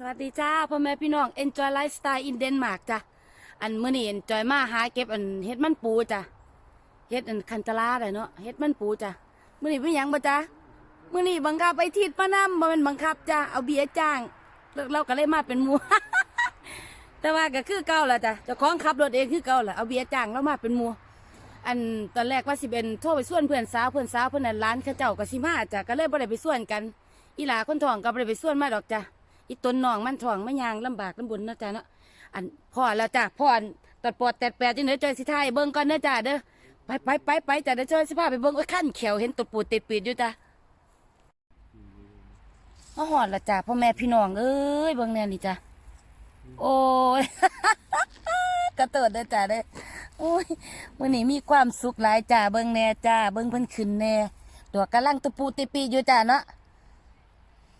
สวัสดีจ้าพ่อแม่พี่น้อง Enjoy Lifestyle in Denmark จ้ะอันมื้อนี้ Enjoy มาหาเก็บอันเฮ็ดมันปูจ้ะเฮ็ดอันคันตลาได้เนาะเฮ็ดมันปูจ้ะมื้อนี้เป็นหยังบ่จ้ะมื้อนี้บังคับไปทิศมานำบ่แม่นบังคับจ้ะเอาเบียร์จ้างเราเราก็เลยมาเป็นหมู่แต่ว่าก็คือเก่าล่ะจ้ะเจ้าของขับรถเองคือเก่าล่ะเอาเบียร์จ้างเรามาเป็นหมู่อันตอนแรกว่าสิเป็นโทรไปส่วนเพื่อนสาวเพื่อนสาวเพิ่นน่ะร้านเขาเจ้าก็สิมาจ้ะก็เลยบ่ได้ไปส่วนกัน อีหลาคนท้องก็บ่ได้ไปส่วนมาดอกจ้ะ อีตนน้องมันท้องมันยางลำบากลำบุญเนาะจ้ะเนาะอันพ่อแล้วจ้ะพ่ออันตัดปอดแตดแปดจังเด้อจอยสิทายเบิ่งก่อนเด้อจ้ะเด้อไปไปไปไปจ้ะเด้อจอยสิพาไปเบิ่งโอ้ยขั้นแขวเห็นตัวปูดติดปีดอยู่จ้ะมาหอดละจ้ะพ่อแม่พี่น้องเอ้ยเบิ่งแน่นี่จ้ะโอ้ยกระเติดเด้อจ้ะเด้อโอ้ยวันนี้มีความสุขหลายจ้ะเบิ่งแน่จ้ะเบิ่งเพิ่นขึ้นแน่ดอกกำลังตัวปูติดปีดอยู่จ้ะเนาะ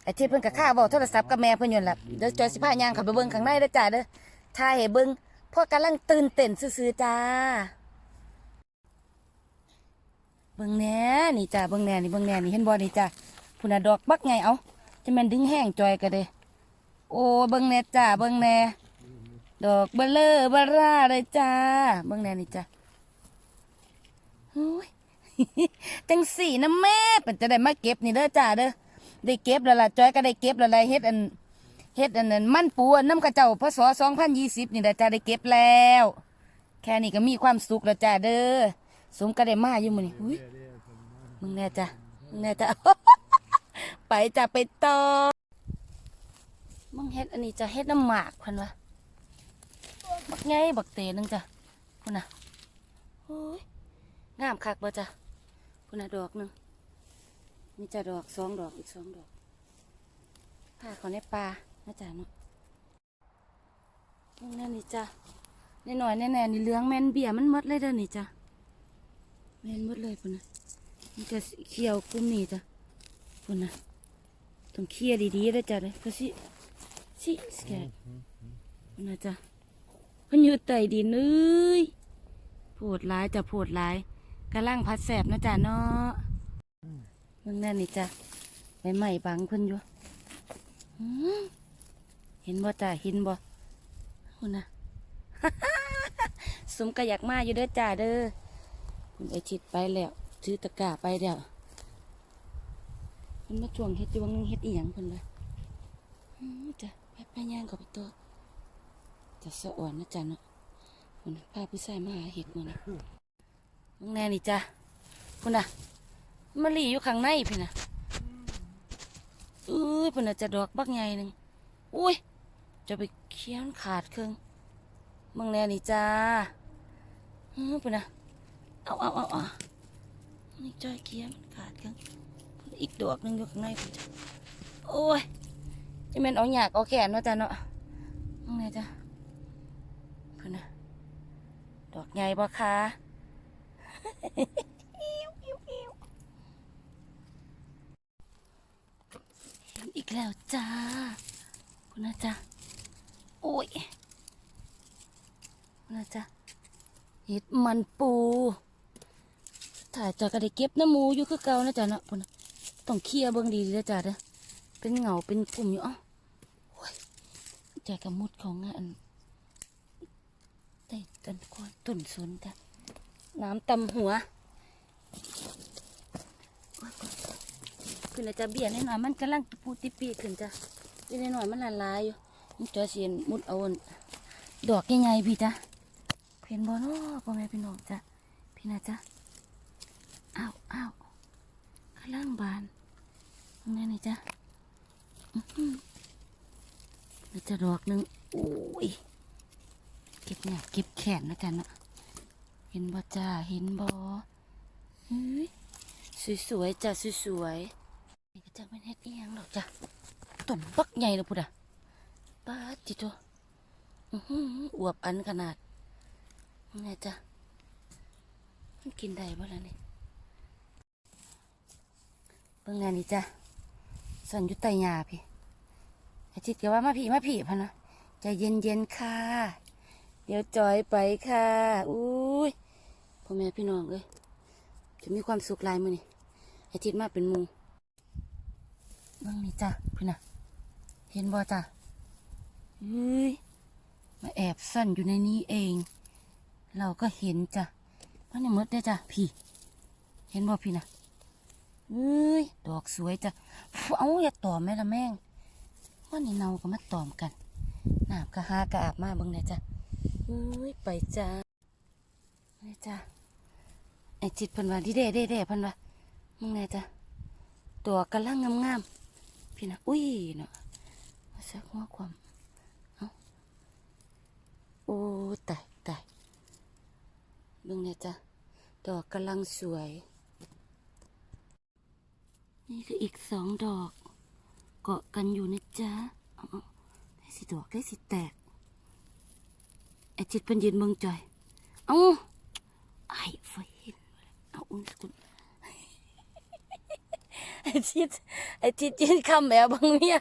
อ้ที่เพิ่นกับข้าบอกโทรศัพท์กับแม่เพิ่นอยู่นั่นล่ะเดี๋ยวจอยสิพายางเข้าไปเบิ่งข้างในเด้อจ้าเด้อถ่ายให้เบิ่งพ่อกำลังตื่นเต้นซื่อๆจ้า เบิ่งแหน่นี่จ้าเบิ่งแหน่นี่เบิ่งแหน่นี่เห็นบ่นี่จ้าพุ่นน่ะดอกบักไงเอาจะแม่นดึงแห้งจอยก็เด้โอ้เบิ่งแหน่จ้าเบิ่งแหน่ดอกเบลอเบร่าเลยจ้า เบิ่งแหน่นี่จ้าโอ้ยจังสี่นะแม่เป็นจะได้มาเก็บนี่เด้อจ้าเด้อ ได้เก็บแล้วล่ะจอยก็ได้เก็บแล้วล่ะเฮ็ดอันเฮ็ดอันนั้นมันปูอันน้ำกระเจ้าพศ2020นี่แหละจ้าได้เก็บแล้ว แค่นี้ก็มีความสุขแล้วจ้าเด้อสมก็ได้มาอยู่มื้อนี้อุ้ยมึงแน่จ้ะมึงแน่จ้ะไปจ้ะไปต่อมึงเฮ็ดอันนี้จะเฮ็ดน้ำหมากเพิ่นวะบักไงบักเตนึงจ้ะพุ่นน่ะโอ้ยงามคักบ่จ้ะพุ่นน่ะดอกหนึง มีจะดอกสองดอกอีกสองดอกผ้าเขาในปลานะจ๊ะเนาะนี่นั่นนี่จ้ะแน่หน่อยแน่แน่ๆนี่เหลืองแมนเบียมันมดเลยเด้อนี่จ้ะแมนมดเลยพุ่นนะมันจะเขียวกลุ่มนี่จ้ะพุ่นนะต้องเคลียร์ดีๆเด้อจ้ะเลยเพราะสิสิสแกนพุ่นนะจ้ะพิ่นอยู่ใต้ดินเอ้ยโผดร้ายจ้ะโผดร้ายกำลังพัดแสบนะจ๊ะเนาะ บิ่งนั่นนี่จ้ะใบไม้บังเพิ่นอยู่เห็นบ่จ้ะเห็นบ่คุณน่ะสมกระยากมาอยู่เด้อจ้าเด้อคุณไอชิดไปแล้วถือตะกร้าไปแล้วมันมาช่วงเฮ็ดอยู่วังเฮ็ดอีหยังเพิ่นเลยจ้ะไปไปย่างกับไปตัวจะสะอ่อนนะจ้ะเนาะคุณน่ะพาผู้ชายมาหาเห็ดมื้อนี้มึงแน่นี่จ้ะคุณน่ะ มะลิอยู่ข้างในพี่นะเอ้ยเพิ่นน่ะจะดอกบักใหญ่หนึ่งอุ้ย จะไปเคี้ยนขาดเครื่องมึงแน่นี่จ้าเออเพิ่นน่ะเอาเอาเอาเอานี่จ้อยเคี้ยนขาดเครื่องอีกดอกหนึ่งอยู่ข้างในเพิ่จ้ะโอ้ยจะแม่นเอาหยากเอาแขนเนาะจ้ะเนาะมึงแน่จ้ะเพิ่นน่ะดอกใหญ่บ่คะ เห็น อีกแล้วจ้า คุณนะจ๊ะ โอ้ยคุณนะจ๊ะเห็ดมันปู ถ่ายจากกระไดเก็บน้ำมูอยู่คือเก่านะจ๊ะเนาะคุณต้องเคลียร์เบิ่งดีๆนะจ๊ะเด้อเป็นเหงาเป็นกลุ่มอยู่อ้าวโอ้ยใจกระมุดของงานได้ต้นกวนต้นสนจ้ะน้ำตำหัว ขึ้นแล้วจะเบียดนิดหน่อยมันกำลังปูติปีขึ้นจ้ะนิดหน่อยมันละลายอยู่มันจะเสียนมุดเอาอันดอกใหญ่ๆพี่จ้ะเพียนบอนาะพ่อแม่พี่น้องจ้ะพี่นะจ้ะอ้าวอ้าวกำลังบานตรงนี้นี่จ้ะอื้อหือแล้วจะดอกหนึ่งโอ้ยเก็บเนี่ยเก็บแขนนะจ๊ะเนาะเห็นบ่จ้าเห็นบ่สวยๆจ้ะสวยๆ จะเป็นเฮ็ดอีหยังหรอกจ้ะต้นบักใหญ่เลยพุดอะป้าดจิตอื้อหืออวบอันขนาดนี่จ้ะมันกินได้บ่ล่ะนี่เบิ่งงานนี่จ้ะสันยุตไตยาพี่อาจิตก็ว่ามาพี่มาพี่พะนะใจเย็นๆค่ะ เดี๋ยวจอยไปค่ะอุ้ยพ่อแม่พี่น้องเอ้ยจะมีความสุขลายมือนี่อาทิตย์มาเป็นห มูเบิ่งนี่จ้ะพี่น่ะ เห็นบ่จ้ะเฮ้ยมาแอบซ่อนอยู่ในนี้เอง เราก็เห็นจ้ะว่าในมดได้อจ้ะพี่ เห็นบ่พี่นะเฮ้ยดอกสวยจ้ะฟูเอาอย่าตอมแม่ละแม่งว่านี่เนาก็มาตอมกันน้ำก็หากระอาบมาเบิ่งเลยจ้ะเฮ้ยไปจ้านี่จ้ะไอจิตเพิ่นว่าดิเด้เด้เด้เพิ่นว่ามึงไงจ้ะตัวกำลังงามๆ พี่นะอุ้ยเนาะมาสักหัวความเอาโอ้ตายตายเบิ่งเนี่ยจ้ะดอกกำลังสวย นี่คืออีกสองดอก เกาะกันอยู่นะจ๊ะเอาได้สิดอกได้สิแตกไอจิตเพิ่นยืนเมืองจอย เอาไอ้ไฟเห็นเอาอุ้นสกุล ไอจิตไอจิตยืนคำแบบบางเมีย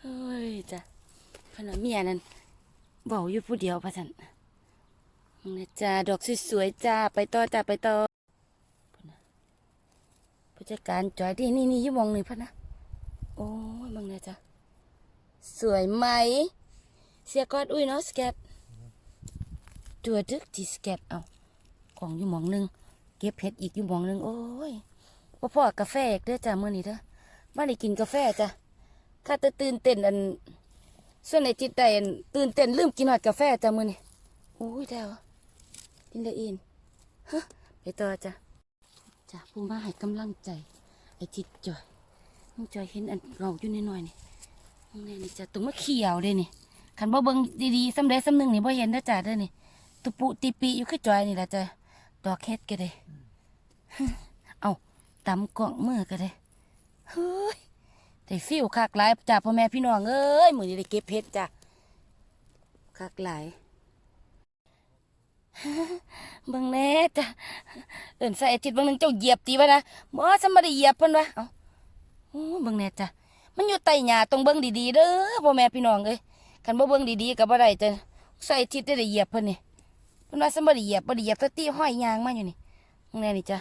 เฮ้ยจ้ะพนว่าเมียนั่นเบาอยู่ผู้เดียวพะท่านนี่จ้าดอกสวยๆจ้าไปต่อจ้าไปต่อผู้จัดการจอยดีนี่นี่ยี่มองหนึ่งพะนะโอ้ยมึงเนี่ยจ้ะสวยไหม เสียกอดอุ้ยเนาะสแกปตัวดึกที่สแกปเอาของอยู่หมองหนึ่งเก็บเพชรอีกอยู่หมองหนึ่งโอ้ย พ่อพ่อกาแฟอีกเด้อจ้ะมื้อนี้เด้อมาได้กินกาแฟจ้ะข้าจะตื่นเต้นอัน ส่วนในจิตใจอันตื่นเต้นลืมกินหอดกาแฟจ้ะมื้อนี้โอ้ยแดวกินได้อินฮะไปต่อจ้ะจ้ะผู้มาให้กำลังใจไอ้จิตจอยน้องจอยเห็นอันเราอยู่นิดหน่อยๆนี่น้องแน่นี่จ้ะตรงมะเขียวเด้นี่คันบ่เบิ่งดีๆสำเร็จสำหนึงนี่บ่เห็นเด้อจ้ะเด้อนี่ตุปุติปีอยู่คือจอยนี่ล่ะจ้ะดอกเฮ็ดก็ได้เอา ตำกล่องมือก็ได้เฮ้ยได้ฟิวคักหลายจ้ะพ่อแม่พี่น้องเอ้ยมือนี้ได้เก็บเฮ็ดจ้ะคักหลายเบิ่งแน่จ้ะเอินใส่จิตบางหนึงเจ้าเหยียบตีวะนะบ่ฉันบ่ได้เหยียบเพิ่นวะเอ้าเบิ่งแน่จ้ะมันอยู่ใต้หญ้าต้องเบิ่งดีๆเด้อพ่อแม่พี่น้องเอ้ยคันบ่เบิ่งดีๆก็บ่ได้จ้ะใส่ไอ้จิตได้ได้เหยียบเพิ่นนี่เพิ่นว่าฉันบ่ได้เหยียบบ่ได้เหยียบตะตี้ห้อยยางมาอยู่นี่เบิ่งแน่นี่จ้ะ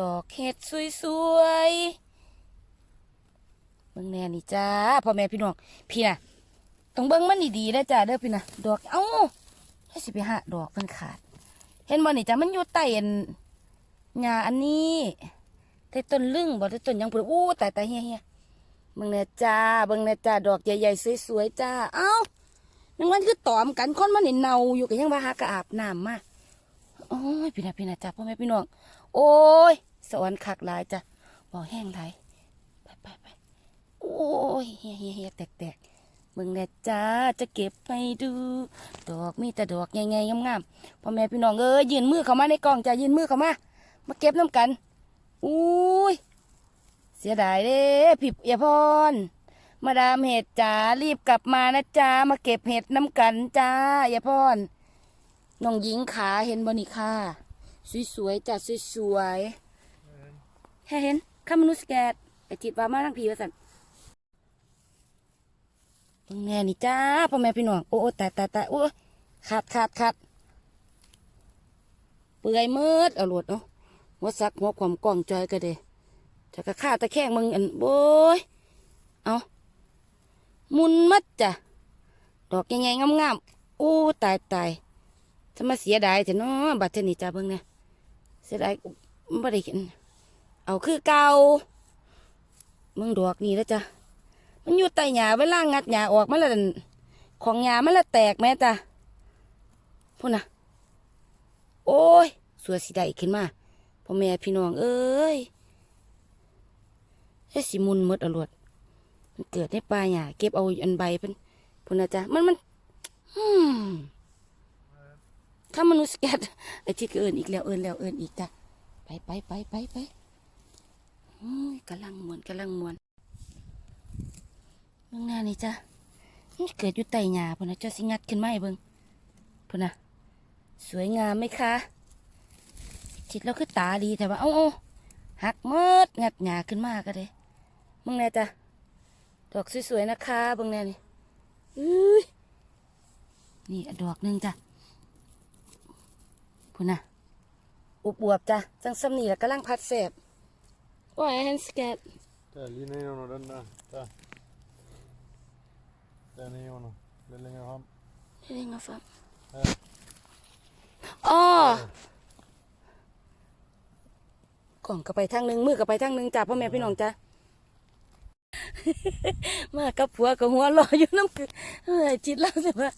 ดอกเห็ดสวยๆเบิ่งแน่นี่จ้าพ่อแม่พี่น้องพี่น่ะต้องเบิ่งมันดีๆเด้อจ้ะเด้อพี่น่ะ ดอกเอ้าให้สิไปหาดอกเพิ่นขาด เห็นบ่นี่จ้ะมันอยู่ใต้อันหญ้าอันนี้แต่ต้นลึงบ่ได้ต้นยังพุ่นอู้ตายตายเฮียเฮียเบิ่งแน่จ้าเบิ่งแน่จ้าดอกใหญ่ๆสวยๆจ้าเอ้านังมันคือตอมกันคนมันนี่เน่าอยู่ก็ยังว่าหากะอาบน้ำมาโอ้ยพี่น่ะพี่น่ะจ้าพ่อแม่พี่น้อง โอ้ยสวรรค์คักหลายจ้ะบ่แห้งหลายไปไปไปโอ้ยเฮียเฮียเฮียแตกๆเบิ่งแน่จ้าจะเก็บให้ดู ดอกมีแต่ดอกใหญ่ๆงามๆพ่อแม่พี่น้องเอ้ยยืนมือเข้ามาในกล่องจ้ายืนมือเข้ามา มาเก็บน้ำกันอุ้ยเสียดายเด้ผิบเอียพรมาดามเห็ดจ๋ารีบกลับมานะจ้ามาเก็บเห็ดน้ำกันจ้าเอียพรน้องหญิงขาเห็นบ่นี่ค่ะ สวยๆจ้าสวยๆแค่เห็นข้ามนุษย์แกดไอจิตว่ามาทั้งผีว่าสันตรงแน่นี่จ้าพ่อแม่พี่น้องโอ้โอ้ตายตายตายโอ้ขาดขาดขาดเปื่อยมืดเอาหลวดเนาะหัวซักหัวความกล้องจอยก็เด้จะกระข้าตะแคงมึงอันโบยเอามุนมัดจ้ะดอกยังไงงามๆโอ้ตายตายจะมาเสียดายแต่เนาะบัดเทนี่จ้าเบิ่งเนี่ย เสียดายไม่ได้เห็น เอาคือเก่ามึงดอกนี่แล้วจ้ะมันอยู่ใต้หญ้าเวลางัดหญ้าออกมันละของหญ้ามันละแตกแม่จ้ะพูดนะโอ้ยสวยสิได้ขึ้นมาพ่อแม่พี่น้องเอ้ยเฮ้สิมุนมดอรวดมันเกิดในป่าหญ้าเก็บเอาอันใบเป็นพุ่นะจ๊ะมันมันอืม ถ้ามนุษย์แกดไอ้ที่เอินอีกแล้วเอินแล้วเอินอีกจ้ะไปไปไปไปไปกำลังมวนกำลังมวนเบื้องหน้านี่จ้ะเกิดอยู่ใต้หญ้าพุ่นนะเจ้าสิงัดขึ้นมาให้เบิ่งพุ่นนะสวยงามไหมคะจิตเราคือตาดีแต่ว่า เอาเอาหักเมิดงัดหยาขึ้นมากก็เลยมึงแน่จ้ะดอกสวยๆนะคะเบิ่งแน่นี่นี่ดอกหนึ่งจ้ะ พุ่นน่ะอุบอวบจ้ะจังซ้ำนี่แล้วกำลังพัดแสบว่าไอ้แฮนสแกต Tää linja on den där. Tää. Den är ju Det längre fram. นี่ไงฟังเอออ๋อกล่องก็ไปทางหนึงมือก็ไปทางหนึงจ้าพ่อแม่พี่น้องจ้ามากับผัวกับหัวเรออยู่น้ำคือเฮ้ยจิตแล้วสิว่า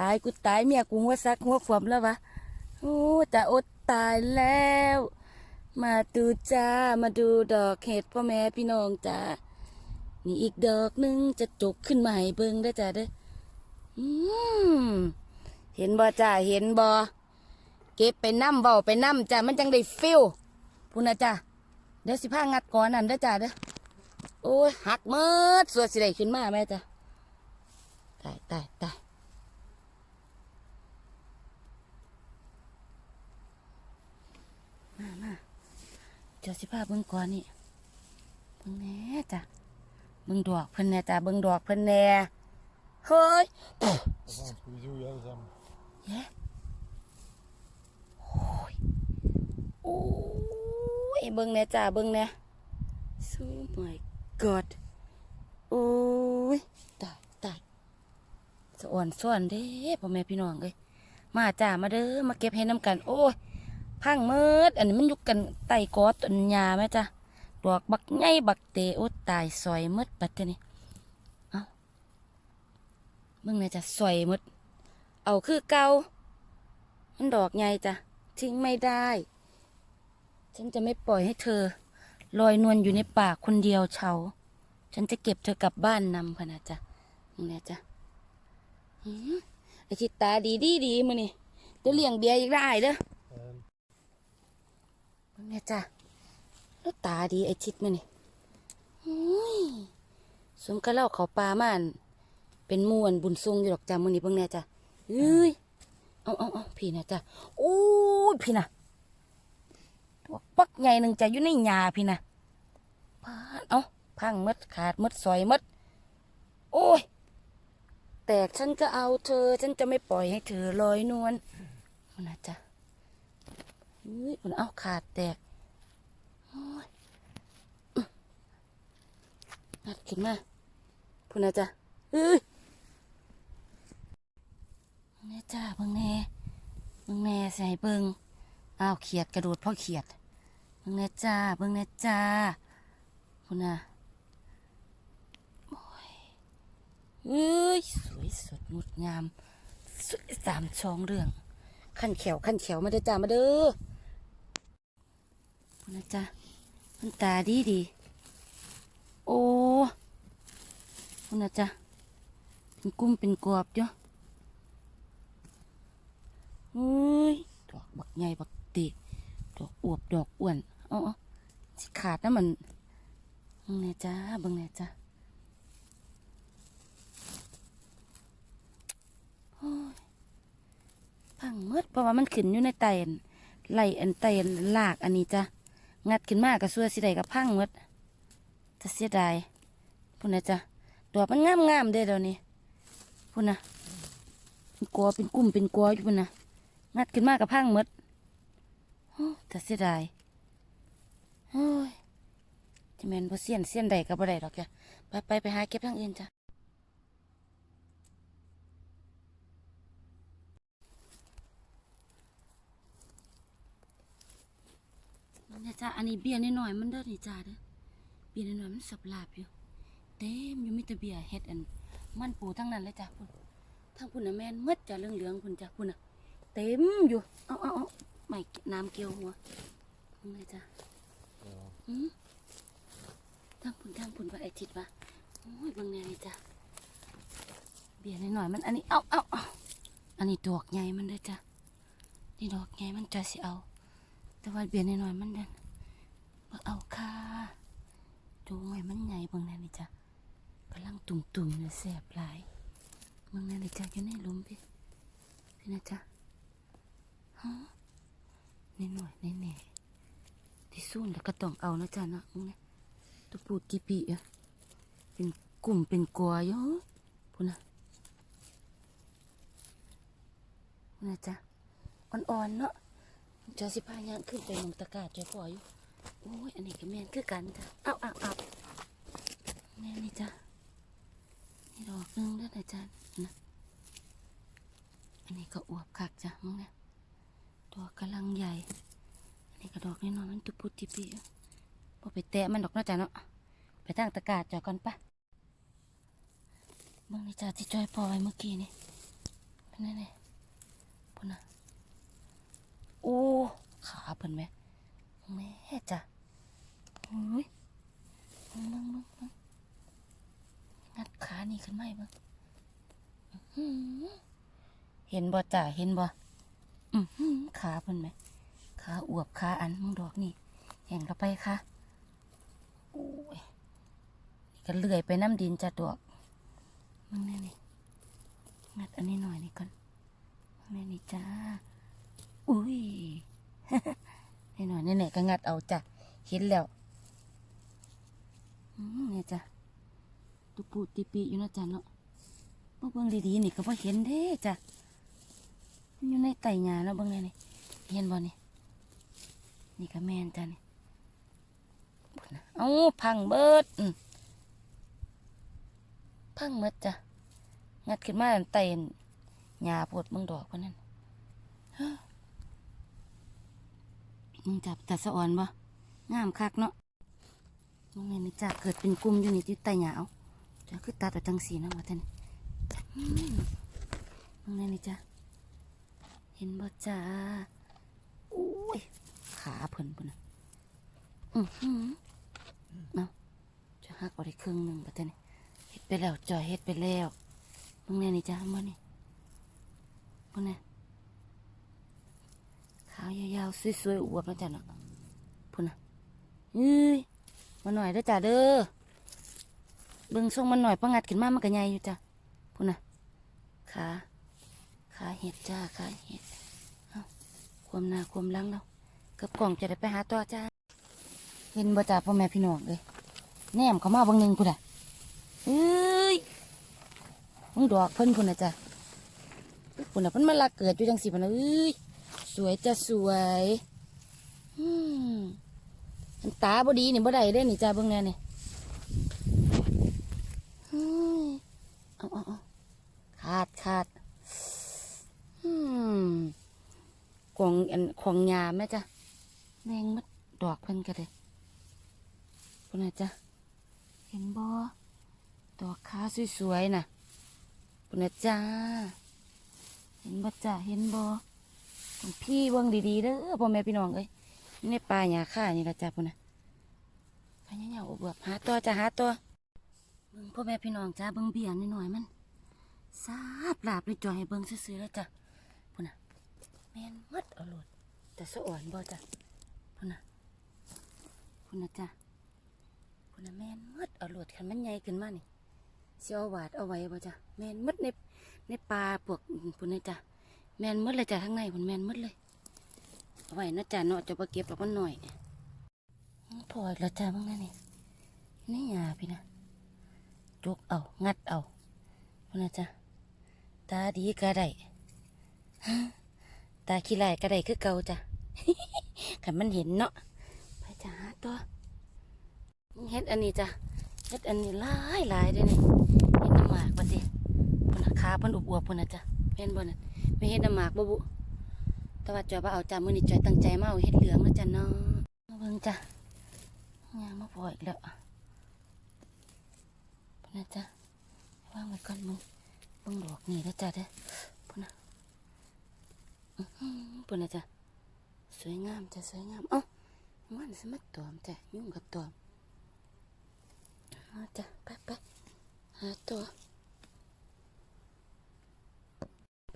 ตายกูตายเมียกูหัวซักหัวขวมแล้ววะ โอ้จะอดตายแล้ว มาดูจ้า มาดูดอกเห็ดพ่อแม่พี่น้องจ้านี่อีกดอกหนึงจะจกขึ้นมาให้เบิ่งได้จ้าเด้ออืมเห็นบ่จ้าเห็นบ่เก็บไปน้ำเบาไปน้ำจ้ามันจังได้ฟิลพูดนะจ้าเดี๋ยวสิพางัดก่อนนั่นได้จ้าเด้อโอ้ยหักเมิดสวดสิได้ขึ้นมาแม่จ้ะตายตายตายมามา เจ้าสิพาเบิ่งก่อนนี่เบิ่งแหน่จ้ะเบิ่งดอกเพิ่นแหน่จ้ะเบิ่งดอกเพิ่นแหน่เฮ้ย Vad fan ska vi suga allesammans? แย่โอ้ยโอ้ยเบิ่งแหน่จ้ะเบิ่งแหน่โอ้ my god โอ้ยตายตายสะอ่อนส่วนเด้พ่อแม่พี่น้องเอ้ยมาจ้ามาเด้อมาเก็บให้น้ำกัน โอ้ย พังเมิดอันนี้มันอยุกกันไต่กอต้นหญ้าแม่จ้ะดอกบักใหญ่บักเตโอตายซอยหมดปัดเทนี้เอาเบิ่งแหน่จ้ะซอยหมดเอาคือเกามันดอกใหญ่จ้ะทิ้งไม่ได้ ฉันจะไม่ปล่อยให้เธอ ลอยนวลอยู่ในป่าคนเดียวเฉาฉันจะเก็บเธอกลับบ้านนำพะนะจ๊ะนี่นะจ๊ะหืมไอชิตาดีดีดีมือนี่เดี๋ยวเลี้ยงเบียร์อีกได้เด้อ En. นี่จ้ะแล้วตาดีไอชิดมือนี่สมกับเล่าเขาปลาม่านเป็นมวนบุญทรงอยู่ดอกจ้ะมือนี่เบิ่งแน่จ้ะเอ้ยเอาเอาเอาพี่นะจ้ะโอ้ยพี่นะตัวปักใหญ่หนึ่งจะอยู่ในหญ้าพี่นะพาดเอาพังมดขาดมดซอยมดโอ้ยแตกฉันจะเอาเธอ ฉันจะไม่ปล่อยให้เธอลอยนวลนนะจ๊ะ เฮ้ยมันเอาขาดแตกโอ้ยอื้องัดขึ้นมาพูดนะจ๊ะเฮ้ยเบิ่งแน่จ้าเบิ่งแน่เบิ่งแน่ใส่เบิ่งอ้าวเขียดกระโดดพ่อเขียดเบิ่งแน่จ้าเบิ่งแน่จ้าพูดนะเอ้ยสวยสดงดงามสวยสามช่องเรื่อง ขั้นแขวขั้นแขวมาเด้อจ้ามาเด้อ นะจ๊ะมันตาดีดี โอ้คุณนะจ๊ะเป็นกุ้มเป็นกรอบจ้ะเฮ้ยดอกบักใหญ่บักเตกดอกอวบดอกอ้วน เอาเอาสิขาดนะมันบังแน่จ้าบังแน่จ้าพังหมดเพราะว่ามันขึ้นอยู่ในไตนไหลอันไตอันลากอันนี้จ้ะ งัดขึ้นมากระซัวสิได้กับพังหมดจะเสียดายพุ่นนะจ้ะดอกมันงามงามๆเด้อเดี๋ยวนี้พุ่นนะเป็นกัวเป็นกลุ่มเป็นกัวอยู่พุ่นนะงัดขึ้นมากกับพังหมดโอ้จะเสียดายโอ้ยจะแมนบ่เสียนเสียนใดกับบ่ได้ดอกจ้ะไปไปไปหาเก็บทางอื่นจ้ะ เนี่ยจ้าอันนี้เบียร์น้อยๆมันเด้อนี่จ้าเด้อเบียร์น้อยๆมันสับลาบอยู่ เต็มอยู่มีแต่เบียร์เฮ็ดอัน มันปูทั้งนั้นเลยจ้าพุ่นทั้งพุ่นน่ะแม่นหมืดจ้าเหลืองๆพุ่นจ้าพุ่นน่ะ เต็มอยู่เอาเอาเอาไม่น้ำเกี่ยวหัวนี่เลยจ้า Ja. อืมทั้งพุ่นทั้งพุ่นว่าไอทิดว่าโอ้ยเบางแนวนี่จ้าเบียร์น้อยๆมันอันนี้เอาเอาเอาอันนี้ดอกใหญ่มันเด้อจ้านี่ดอกใหญ่มันจะสิเอา แต่ว่าเบียร์น้อยมันเดินบเอาค่ะดูไงมันใหญ่บางแน่นนี่จ้ะกำลังตุ่มๆเลยแสบหลายบางแน่นนี่จ้ะอยู่ในหลุมพี่พี่นะจ๊ะฮะนหน่อยนี่แน่ที่สู้แล้วก็ต้องเอานะจ๊ะเนาะมึงเนี่ยตัวปูดกี่ปีอะเป็นกลุ่มเป็นกลัวอยู่พูนะพูนะจ๊ะอ่อนๆเนาะ เจอสิพายังขึ้นไปลงตะกร้าเจอพออยู่โอ้ยอันนี้ก็แมนคือกันจ้ะเอาเอาเอาแม่นี่จ้ะนี่ดอกนึงแล้วนะจ้ะนะอันนี้ก็อวบคักจ้ะมึงเนี่ยตัวกำลังใหญ่ อันนี้ก็ดอกน้อยๆมันตุปุติปีพอไปแตะมันดอกนาะจ้ะเนาะไปตั้งตะกร้าจ้ะก่อนปะมึงนี่จ้ะที่จอยปล่อยเมื่อกี้นี่เป็นไงเนี่ยพุ่นนะ โอ้ขาเพิ่นไหมแม่จ้ะโอ้ยมึงมึงมึงงงัดขานี่ขึ้นมาให้เบิ่งอื้อหือเห็นบ่จ้ะเห็นบ่อือหือขาเพิ่นไหมขาอวบขาอันมึงดอกนี่แห่งเข้าไปค่ะโอ้ยนี่ก็เลื่อยไปน้ำดินจะดอกมึงแน่นี่งัดอันนี้หน่อยนี่ก่อนมึงแน่นี่จ้า อุ้ยแน่หน่อยแน่ๆก็งัดเอาจ้ะเห็นแล้วอืมเนี่ยจ้ะตุปูติปีอยู่นะจ้ะเนาะบ่เบิ่งดีๆนี่ก็บ่เห็นเด้จ้ะมันอยู่ในไต่หญ้าเนาะเบิ่งแน่นี่เห็นบ่นี่นี่ก็แม่นจ้ะนี่เอาพังเบิดพังหมดจ้ะงัดขึ้นมาเต้นหญ้าปวดมึงดอกคนนั้นฮะ มึงจับตัดสะอ่อนบ่งามคักเนาะมึงเนี่ยจ้ะเกิดเป็นกลุ่มอยู่นี่ที่ใต้หญ้าเจ้ะคือตัดเอาจังสีนะว่าท่านมึงเนี่ยนี่จ้ะเห็นบ่จ้าโอ้ยขาเพิ่นพุ่นน่ะอือหือเอาะจะหักเออกได้ครึ่งหนึ่งบัดนี้เฮ็ดไปแล้วจอยเฮ็ดไปแล้วมึงแน่นี่จ้าบ่นี่บ่แน่ ขายาวๆสวยๆอวบนะจ้ะเนาะพุ่นน่ะเอ้ยมาหน่อยเด้อจ้าเด้อเบิ่งทรงมันหน่อยประงัดขึ้นมามันก็ใหญ่อยู่จ้ะพุ่นน่ะขาขาเห็ดจ้าขาเห็ดเอาความหน้าความหลังเรากับกล่องจะได้ไปหาต่อจ้าเห็นบ่จ้าพ่อแม่พี่น้องเลยแนมเขามาบางหนึ่งพุ่นอะเอ้ยมึงดอกเพิ่นพุ่นอะจ้ะพุ่นอะเพิ่นมาลักเกิดอยู่จังสิพุ่นน่ะเอ้ย สวยจะสวยอืมอันตาบ่ดีนี่บ่ได้เด้นี่จ้าเบิ่งแน่นี่เฮ้ยเอาเอาเอาขาดขาดอืมของอันของยาแม่จ้ะแมงมัดดอกเพิ่นก็เลยคุณน่ะจ้ะเห็นบ่ดอกขาสวยๆน่ะคุณน่ะจ้าเห็นบ่จ้ะเห็นบ่ พี่เบิ่งดีๆเด้อพ่อแม่พี่น้องเอ้ยนี่ในป่าหญ้าค่านี่ละจ้ะพุ่นนะพญาเหยาอบวบหาตัวจ้ะหาตัวเบิ่งพ่อแม่พี่น้องจ้าเบิ่งเบี้ยนิดหน่อยมันซาบลาบเลยจอยให้เบิ่งซื่อๆแล้วจ้ะพุ่นน่ะแม่นหมดเอาโลดแต่สะอ่อนบ่จ้ะพุ่นน่ะพุ่นน่ะจ้ะพุ่นน่ะแม่นหมดเอาโลดคันมันใหญ่ขึ้นมานี่สิเอาหวาดเอาไว้บ่จ้ะแม่นหมดในในปลาพวกพุ่นน่ะจ้ะ แมนหมดเลยจ้ะข้งในพุ่นแมนหมดเลยเอาไว้นะจ้ะเนาะจะบ่เก็บหรอกมันหน่อยพออีกแล้วจ้ะบ้างนะนี่นี่หยาพี่นะจุกเอางัดเอาพนน่ะจ้ะตาดีก็ได้ตาขี้ลายก็ได้คือเก่าจ้ะขันมันเห็นเนาะไปจ้าตัวเฮ็ดอันนี้จ้ะเฮ็ดอันนี้หลายหลายด้อนี่เฮ็ดน้ำหมากปะสิพุ่นะขาเพิ่นอวบๆพุ่นะจ้ะแม่นบ่น่ะ ไม่เฮ็ดน้ำหมากบ่บุแต่ว่าจอยบ่เอาจ้ะมื้อนี้จอยตั้งใจมาเอาเฮ็ดเหลืองแล้วจ้ะเนาะมาเบิ่งจ้ะงามมาพออีกแล้วพุ่นน่ะจ้ะวางไว้ก่อนมึงเบิ่งดอกนี่แล้วจ้ะเด้อพุ่นน่ะปุ่นนะจ๊ะสวยงามจ้ะสวยงามเอ้ามันสมัดตอมจ้ะยุ่งกับตอมเอาจ้ะไปไปหาตัว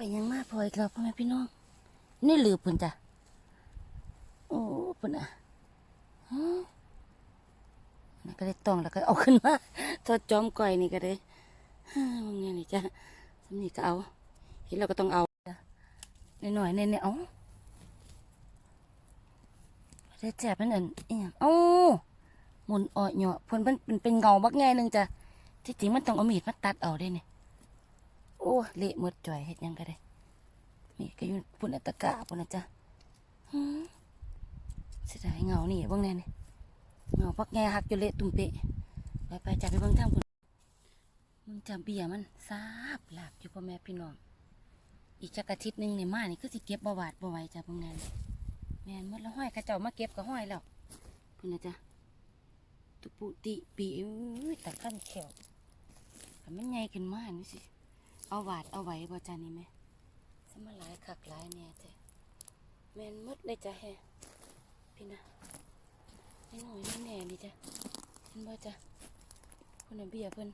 ไปยังมาพออีกแล้วพ่อแม่พี่น้อง นี่หลือปุ่นจ้ะ โอ้ปุ่นอะฮะนี่ก็ได้ตองแล้วก็เอาขึ้นมาทอดจอมก่อยนี่ก็ได้ฮ่ามึงเนี่ยนี่จ้ะสำนี่ก็เอา เห็นเราก็ต้องเอาจ้ะหน่อยๆเนี่ยเอาได้แจบเป็นอันเอียงเอ้าหมุนอ่อยเหยาะเพิ่นเป็นเป็นเงาบักแง่หนึงจ้ะที่จริงมันต้องเอามีดมาตัดเอาได้เนี่ย อ้เละหมดจ่อยเฮ็ดยังก็ได้มีดก็อยู่พุ่นตะกะพุ่นนะจ้ะเสียดายเงานี่บิ่งแน่นี่เงาบักแง่หักจนเละตุ่มเปะไปไปจ้ะไปเบิ่งทางพุ่นมึงจะเบียมันซาบหลาบอยู่พ่อแม่พี่น้องอีกจักอาทิตย์หนึ่งในี่มานี่คือสิเก็บบ่หวาดบ่ไหวจ้ะพวกนั้นแม่นมดล้วห้อยข้าเจ้ามาเก็บก็ห้อยแล้วพุ่นนะจ๊ะตุปุติปีเอ้ยตะกั้นเขียวถ้ามันใหญ่ขึ้นมานี่สิ เอาหวาดเอาไหว้บ่จานี่แม่สมาหลายคักหลายเนี่ยจ้ะแมนมดเลยจ้ะแฮพี่นะไอ้หน่อยนี่แน่นี่จ้ะเห็นบ่จ้ะพุ่นน่ะเบียเพิ่น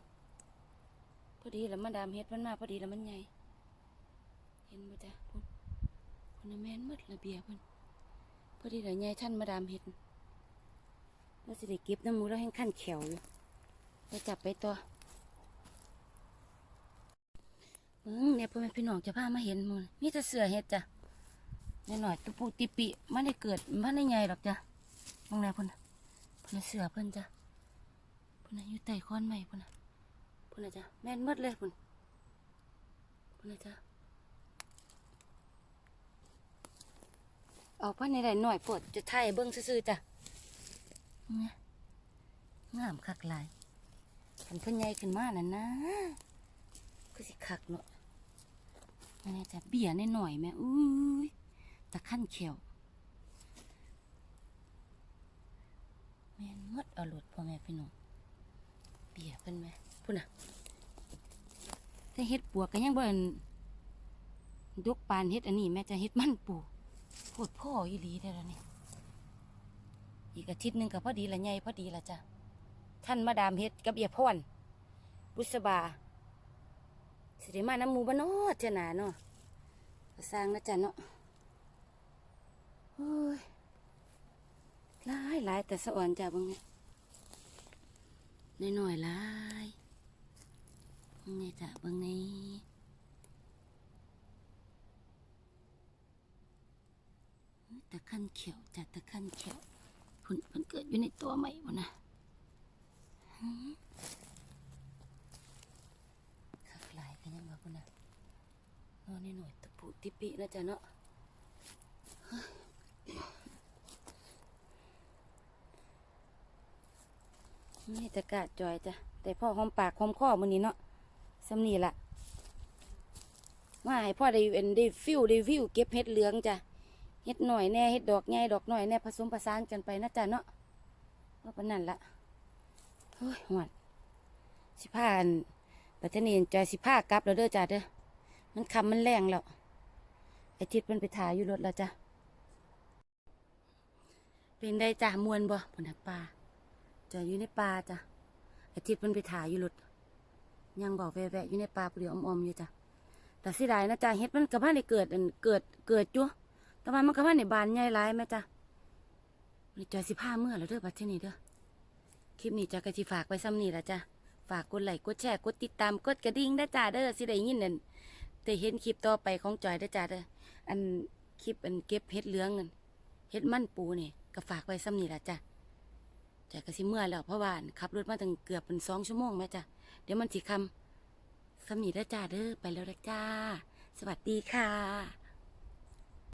พอดีแล้วมาดามเฮ็ดมันมาพอดีแล้วมันใหญ่เห็นบ่จ้ะพุ่นพุ่นน่ะแมนมดระเบียเพิ่นพอดีแล้วยายท่านมาดามเฮ็ดแล้วสิได้เก็บน้ำมูแล้วให้ขั้นแขวอยู่ไปจับไปตัว เบิ่งเนี่ยพ่อแม่พี่น้องจะพามาเห็นมูลมีแต่เสือเฮ็ดจ้ะนหน่อยๆตุปูติปิมันได้เกิดมันได้ใหญ่หรอกจ้ะมองแนพุ่นน่ะพุ่นเสือเพิ่นจ้ะพ่นอยู่ใต้ค้อนไม้พุ่นนะพ่นนะจ้ะแม่นมดเลยพ่นพ่นนะจ้ะเอาพันในใดหน่อยปวดจะไทยเบิ้งซื่อจ้ะเนี่ยงามคักหลายขันเพิ่นใหญ่ขึ้นมานั่นนะก็สิคักเนาะ นนี้จะเบี้ยในหน่อยแม่อุ้ยตะขั้นเขียวแม่นหมดเอาหลดพ่อแม่พี่น้องเบี้ยเพิ่นแม่พุ่นน่ะแต่เฮ็ดปวกก็ยังบ่นยกปานเฮ็ดอันนี้แม่จะเฮ็ดมันปูโพดพ่ออีหลีได้แล้วนี่อีกอาทิตย์หนึ่งก็พอดีละไงพอดีละจ้ะท่านมาดามเฮ็ดกับเอียพรบุษบา สิได้มาน้ำหมูบ้านเนาะเจ้าหนาเนาะสร้างนะจ๊ะเนาะโอ้ยหลายหลายแต่สะอ่อนจ้ะเบางนี่น้อยๆหลายเบางนี่จ้ะเบางนี่ตะขั้นเขียวจ้ะตะขั้นเขียวผลมันเกิดอยู่ในตัวใหม่วะนะหืมขั กหลายกันยังบ่พุ่นะนอนในหน่อยตะปูติปินะจ๊ะเนาะนี่ตะกาดจอยจ้ะแต่พ่อหอมปากหอมคอมือนี้เนาะสำนีละว่าให้พ่อได้เอ็นได้ฟิวได้วิวเก็บเห็ดเหลืองจ้ะเฮ็ดหน่อยแน่เฮ็ดดอกใหญ่ดอกหน่อยแน่ผสมผสานกันไปนะจ๊ะเนาะว่าปนนั้นละโอ้ยหวดสิพาน ปัทนีนจอยสิพากลับแล้วเด้อจ้ะเด้อ มันคำมันแรงแล้ว ไอทิดมันไปถ่ายอยู่รถแล้วจ้ะ เป็นได้จ้ะมวนบ่ผลปลาจะอยู่ในป่าจ้ะ ไอทิดมันไปถ่ายอยู่รถ ยังบอกแวะๆอยู่ในป่าเปลี่ยวอมๆอยู่จ้ะ แต่สิได้นะจ้ะเฮ็ดมันกับบ้านได้เกิดเกิดเกิดจ้ะแต่ว่ามันก็ว่าในบานใหญ่หลายแม่จ้ะจอยสิผ้าเมื่อแล้วเด้อบัดเทนี้เด้อ คลิปนี้จะกระสิฝากไว้ซ้ำนี่ละจ้ะ ฝากกดไลค์กดแชร์กดติดตามกดกระดิ่งได้จ้าเด้อสิได้ยินนั่นได้เห็นคลิปต่อไปของจอยได้จ้าเด้ออันคลิปอันเก็บเห็ดเหลืองนั่นเห็ดมันปูนี่ก็ฝากไว้ซ้ำนี่ละจ้ะจอยกะสิเมื่อแล้วเพราะว่าขับรถมาตั้งเกือบเป็นสองชั่วโมงแม่จ้ะเดี๋ยวมันสิคำซ้ำนี่ได้จ้าเด้อไปแล้วละจ้า สวัสดีค่ะ